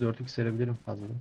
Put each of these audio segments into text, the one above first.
4x serebilirim fazladan.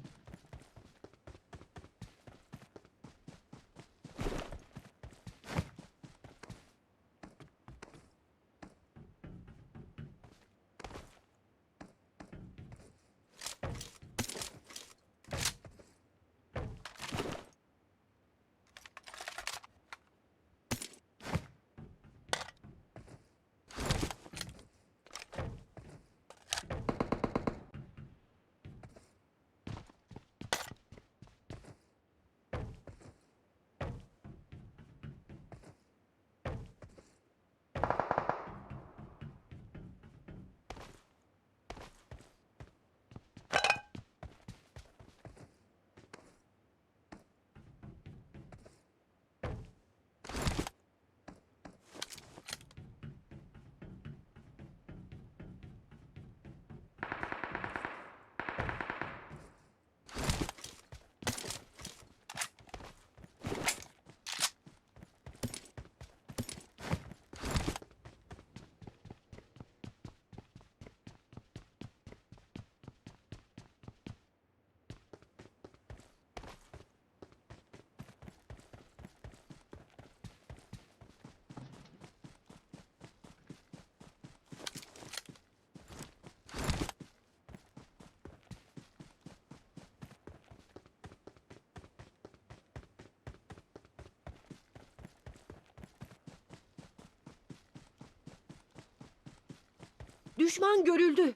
Düşman görüldü.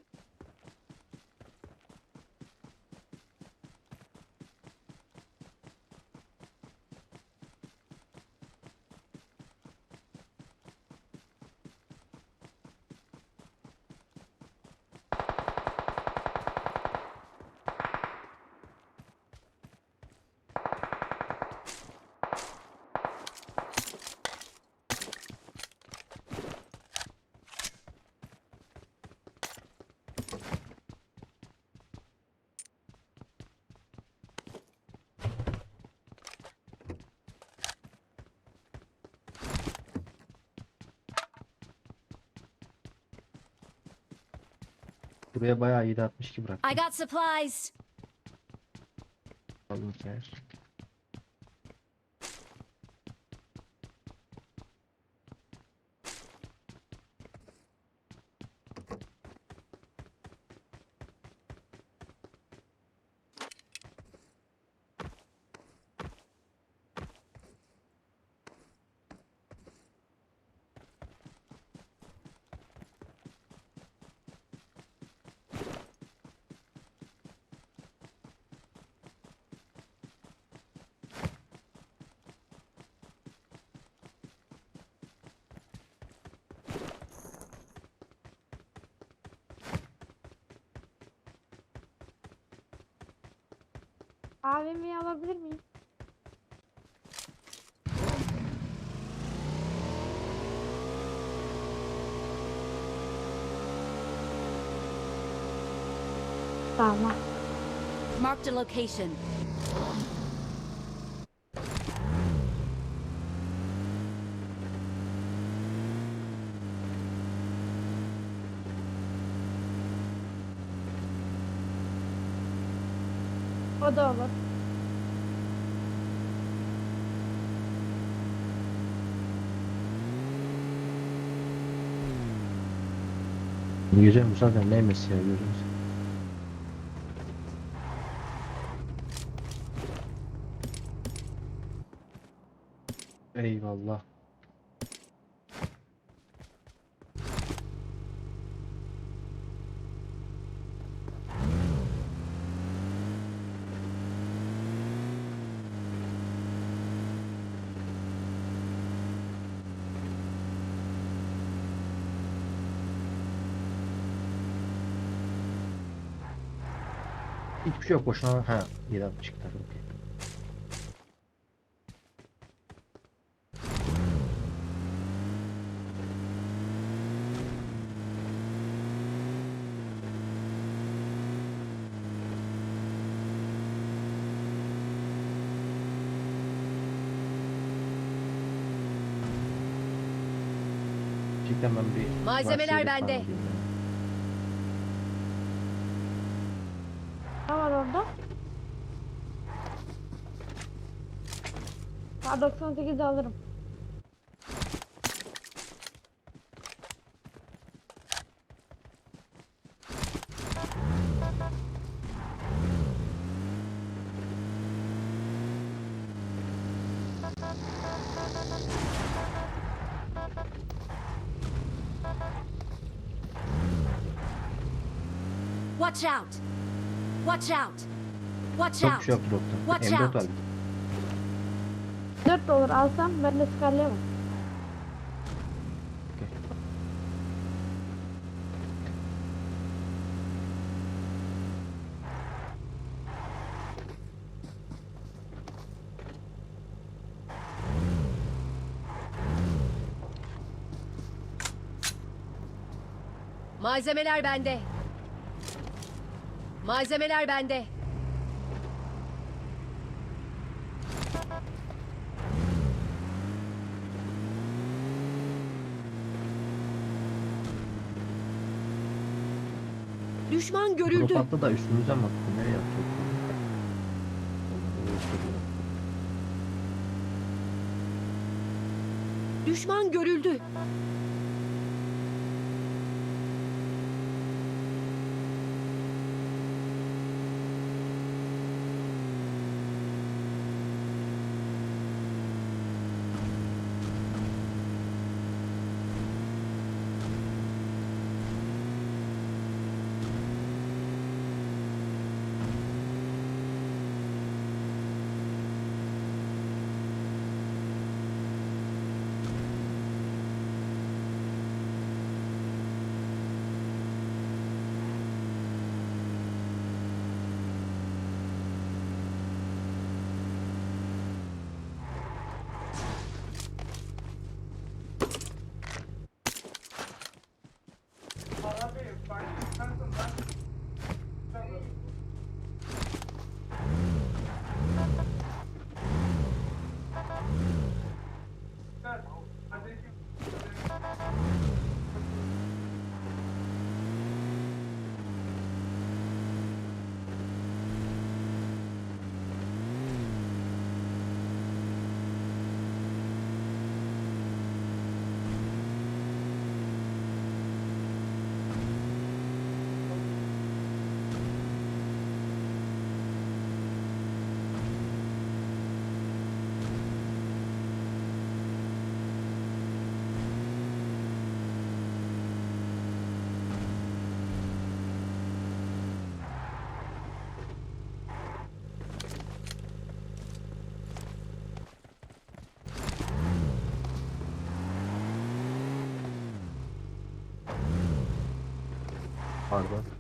Buraya bayağı 7.62 bıraktım. I got supplies. Aldım yer. AVM'yi alabilir miyim? Tamam. Marked a location. O da olur. Bu gece neymiş ya gözümüz. Eyvallah. Hiçbir şey yok boşuna. Ha 7.62 çıktı. Okey. Cidden ben bir Malzemeler bende. falan diyeyim ya. K98'i alırım. Watch out! Watch out! Watch Çok bir out! şey yok dropta. Watch M4 out. var. 4 dolar alsam ben de skarlayamam. Malzemeler bende. Malzemeler bende. Düşman görüldü. attı da üstümüzden mi attı? Nereye attı? Düşman görüldü. Pardon.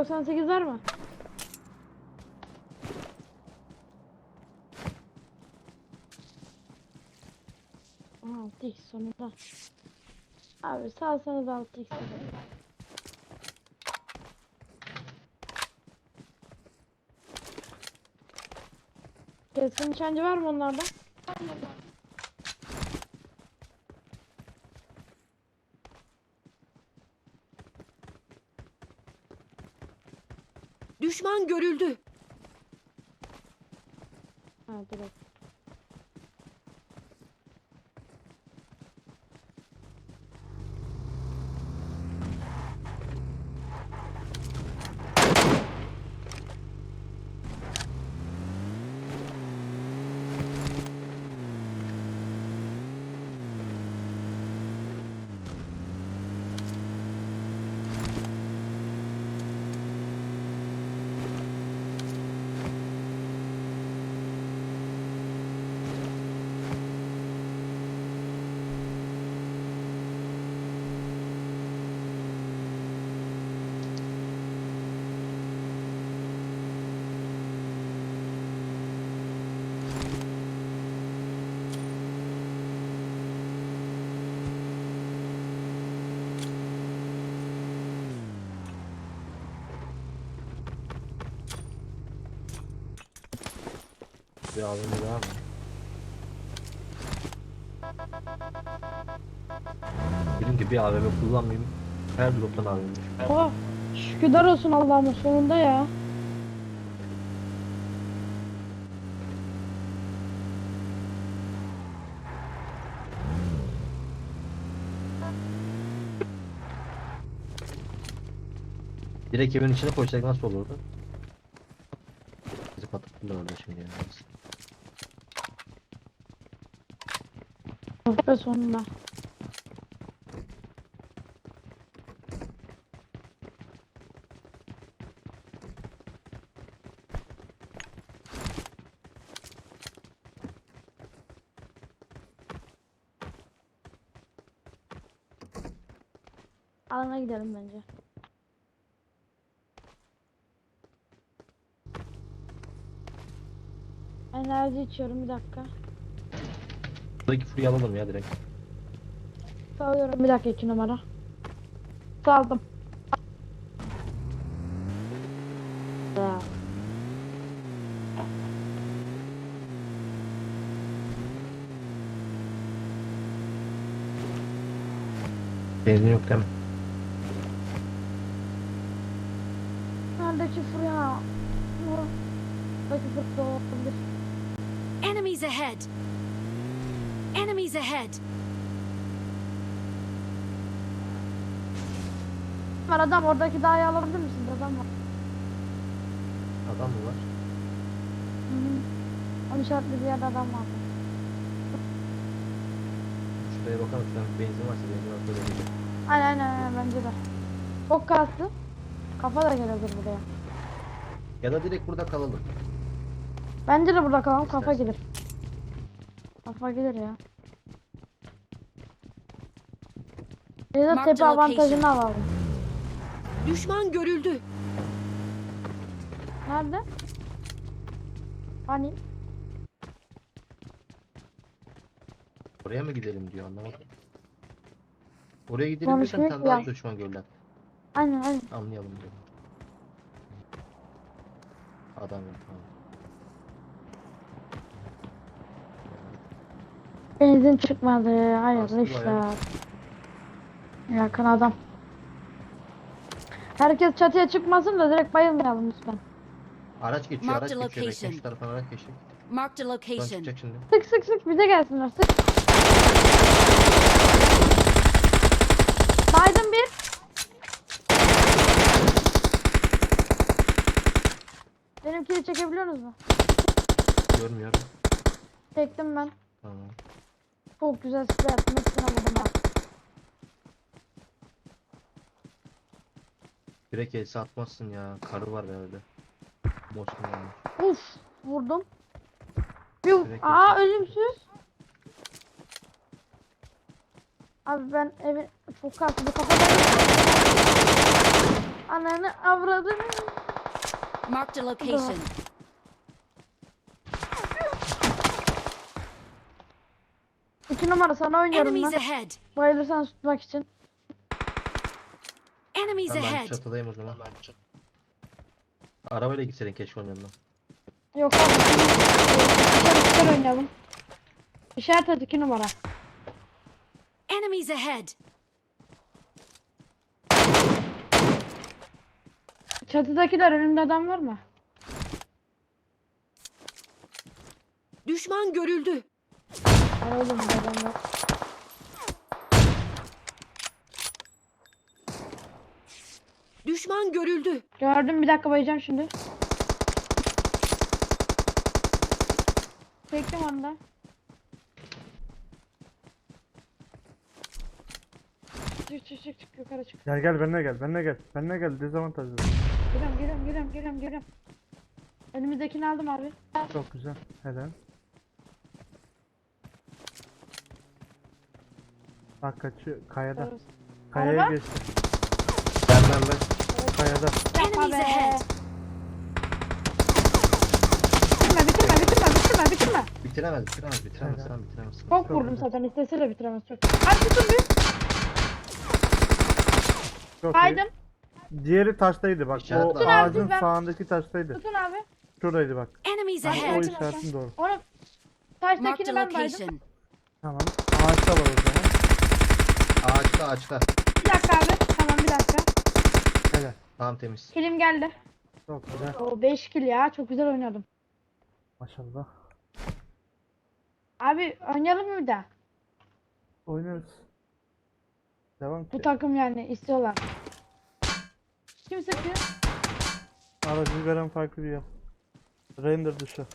K98 var mı? Aa 6x sonunda. Abi salsanız 6x. Keskin nişancı var mı onlarda? Düşman görüldü. Ha dur. AVM daha mı? Dedim ki bir AVM kullanmayayım. Her droptan AVM. Oh, şükürler olsun Allah'ıma sonunda ya. Direkt evin içine koysak nasıl olurdu? Bizi patlattılar orada şimdi yani. Ve sonunda. Alana gidelim bence. Enerji içiyorum bir dakika. Buradaki furayı alalım ya direkt. Salıyorum bir dakika iki numara. Saldım. Ya. Benzin yok değil mi? Neredeki fırya? Buradaki fırya olabilir. Enemies ahead. Ahead. Var adam oradaki dağı alabilir misin? Adam var. Adam mı var? Hı hı. Onun işaretli bir yerde adam var. Şuraya bakalım sen benzin varsa benzin varsa öyle değil. Aynen aynen aynen bence de. Çok kastı. Kafa da gelebilir buraya. Ya da direkt burada kalalım. Bence de burada kalalım kafa gelir. Kafa gelir ya. Mark tepe avantajını alalım. Düşman görüldü. Nerede? Hani? Oraya mı gidelim diyor anlamadım. Oraya gidelim Konuşmak desem sen daha yok. düşman görürler. Aynen aynen. Anlayalım diyorum. Adam yok. Tamam. Benzin çıkmadı. Hayırlı Aslında işler. Yakın adam. Herkes çatıya çıkmasın da direkt bayılmayalım lütfen. Araç geçiyor, Mark araç geçiyor. Bekle location. şu tarafa araç geçecek. Marked a Buradan location. çıkacak şimdi. Sık sık sık bize gelsinler sık. Biden bir. Benimkini çekebiliyorsunuz mu? Görmüyorum. Çektim ben. Tamam. Çok güzel silah yaptım. Hepsine vurdum ha. Direkt else atmazsın ya. Karı var herhalde. Moskun yani. Uf vurdum. Bir, Direkt aa ölümsüz. Abi ben evin çok kalktı bu kafadan. Ananı avradını. Marked a location. İki numara sana oynuyorum Enemies ben. ahead. Bayılırsan tutmak için. Enemies Tamam ben ahead. çatıdayım o zaman. Arabayla gitseydin keşke onun yanına. Yok abi. Dışarı dışarı oynayalım. İşaret et iki numara. Enemies ahead. Çatıdakiler önünde adam var mı? Düşman görüldü. Oğlum adam yok. Düşman görüldü. Gördüm bir dakika bayacağım şimdi. Çektim onu da. Çık çık çık çık yukarı çık. Gel gel benimle gel benimle gel. Benimle gel dezavantajlı. Geliyorum geliyorum geliyorum geliyorum geliyorum. Önümüzdekini aldım abi. Çok güzel. Helal. Bak kaçıyor kayada. Araba? Kayaya geçti. Ben ben ben. Kayada. Yapma be. Bitirme bitirme bitirme bitirme bitirme. Bitiremez, bitiremez, bitiremez. Sen bitiremez. Çok vurdum zaten istese de bitiremez çok. Hadi tutun bir. Çok iyi. Kaydım. Diğeri taştaydı bak. İşaret o var. ağacın Tutun abi, sağındaki taştaydı. Tutun abi. Şuradaydı bak. Enemies Yani o ahead! işaretin doğru. Onu Marked taştakini a ben baydım. location. Tamam. Ağaçta var o zaman. Ağaçta ağaçta. Bir dakika abi. Tamam bir dakika. Tamam temiz. Kilim geldi. Çok güzel. O 5 kill ya. Çok güzel oynadım. Maşallah. Abi oynayalım mı bir daha? Oynarız. Devam Bu ki. takım yani istiyorlar. Kim sıkıyor? Aracı veren farklı bir yer. Render dışı.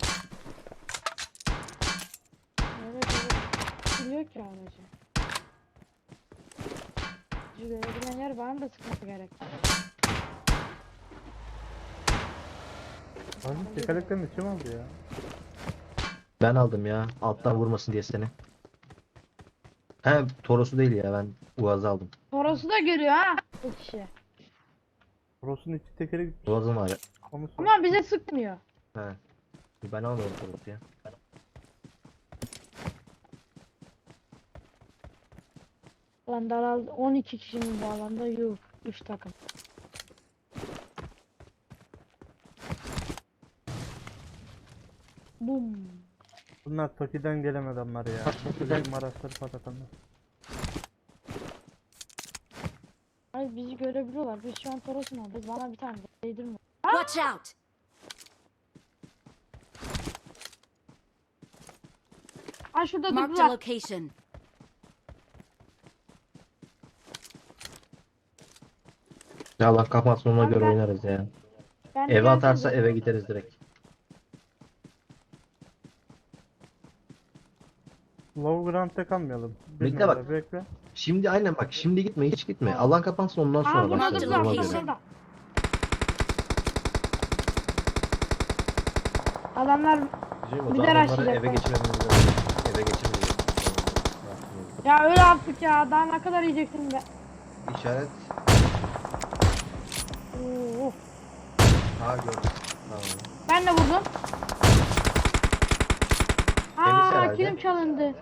Evet evet. Biliyor ki aracı. Görebilen yer bana da sıkması gerek. Abi tekerleklerini kim aldı ya? Ben aldım ya. Alttan vurmasın diye seni. He Toros'u değil ya ben Uaz'ı aldım. Toros'u da görüyor ha bu kişi. Ross'un iki tekeri gitmiş. Uaz'ım var ya. Onu sor. Ama bize sıkmıyor. He. Ben almadım Toros'u ya. Lan daraldı 12 kişinin bu alanda yuh 3 takım. Bum. Bunlar Toki'den gelen adamlar ya. Toki'den araçları patlatanlar. Ay bizi görebiliyorlar. Biz şu an Toros'un oradayız. Bana bir tane değdirme. Watch out! Ay şurada Marked a durdular. location. Ya Allah kapatsın ona Abi göre oynarız ya. Ben Eve atarsa eve gideriz direkt. Low ground'da kalmayalım. Bekle bak. Bekle. Şimdi aynen bak şimdi gitme hiç gitme. Alan kapansın ondan Aa sonra burada başlarız, başlarız durdular. ona location. göre. Burada. Adamlar Diyeceğim, o Bir zaman de onları eve geçirmemiz lazım. Eve geçirmeyeceğiz. ya öyle yaptık ya. Daha ne kadar yiyeceksin be. İşaret. Oo. Ha gördüm. Tamam. Ben de vurdum. Aa kilim çalındı.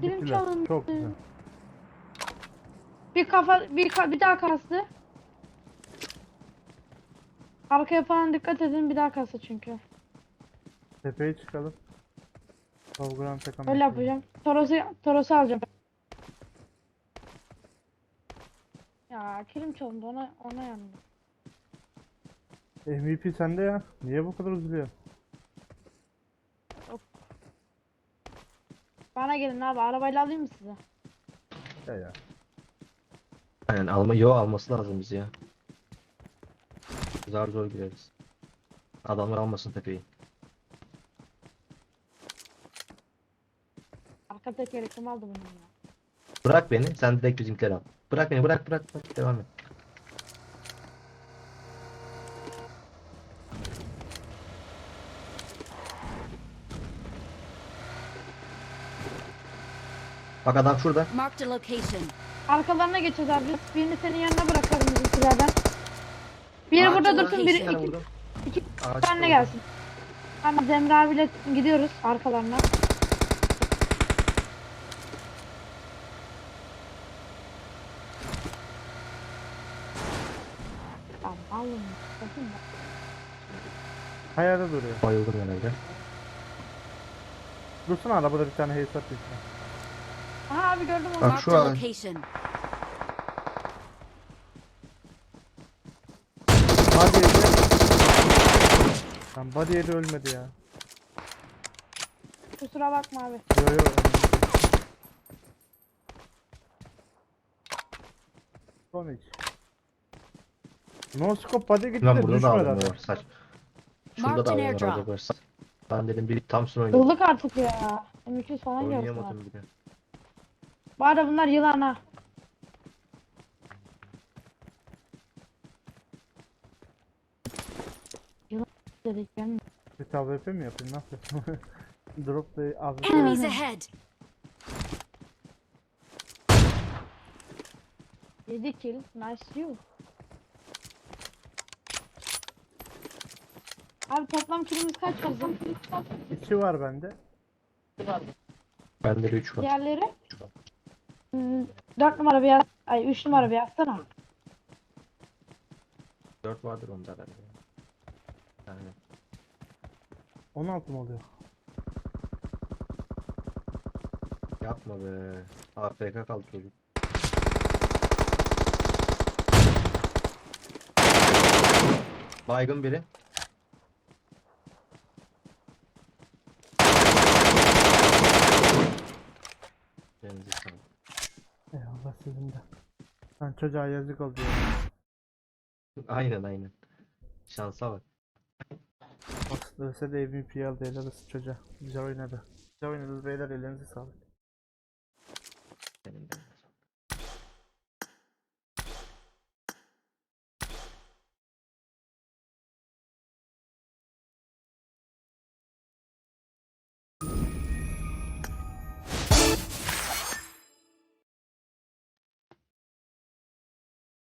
Kilim Gittiler. çalındı. Çok güzel. Bir kafa bir ka- bir daha kastı. Arkaya falan dikkat edin bir daha kastı çünkü. Tepeye çıkalım. Ground'da kalmayalım. Öyle yapacağım. Toros'u Toros'u alacağım. Ya kilim çalındı ona ona yandı. MVP sende ya. Niye bu kadar üzülüyor? Bana gelin abi arabayla alayım mı size? Ya ya. Aynen alma yo alması lazım bizi ya. Zar zor gireriz. Adamlar almasın tepeyi. Arka tekeri kim aldı bunu ya? Bırak beni sen direkt bizimkileri al. Bırak beni bırak bırak bırak devam et. Bak adam şurada. Marked a location. Arkalarına geçeceğiz abi. Birini senin yanına bırakalım bizimkilerden. Biri Aa, burada dursun, biri iki, iki Ağaç tane gelsin. Tamam Zemre abiyle gidiyoruz arkalarına. Tamam alın. Bakın da. Hayalde duruyor. Bayıldım herhalde. Dursana arabada bir tane heysat düştü. Aha abi gördüm onu. Bak şu an. yedi. Lan body yedi ölmedi ya. Kusura bakma abi. Yo yo. Son hiç. No scope body gitti Lan de burada da düşmedi adam adam. var saç. Şurada da an adam var airdrop. acaba. Ben dedim bir Thompson oynadım. Yıllık artık ya. M200 falan abi. Oynayamadım bile. Bu arada bunlar yılan ha. Yılan dedik ben. Bir AWP mi yapayım ne yapayım? Drop da AWP. Enemies ahead. 7 kill. Nice you. Abi toplam killimiz kaç bizim? İçi var bende. Bende de 3 var. Diğerleri? Hmm, 4 numara bir yaz. Ay 3 numara bir yazsana. 4 vardır onda herhalde. Yani 16 mı oluyor? Yapma be. AFK kaldı çocuk. Baygın biri. Elinize sağlık. Eyvallah sizin de. Lan çocuğa yazık oldu ya. Aynen aynen. Şansa bak. Ölse de MVP aldı helal olsun çocuğa. Güzel oynadı. Güzel oynadınız beyler elinize sağlık.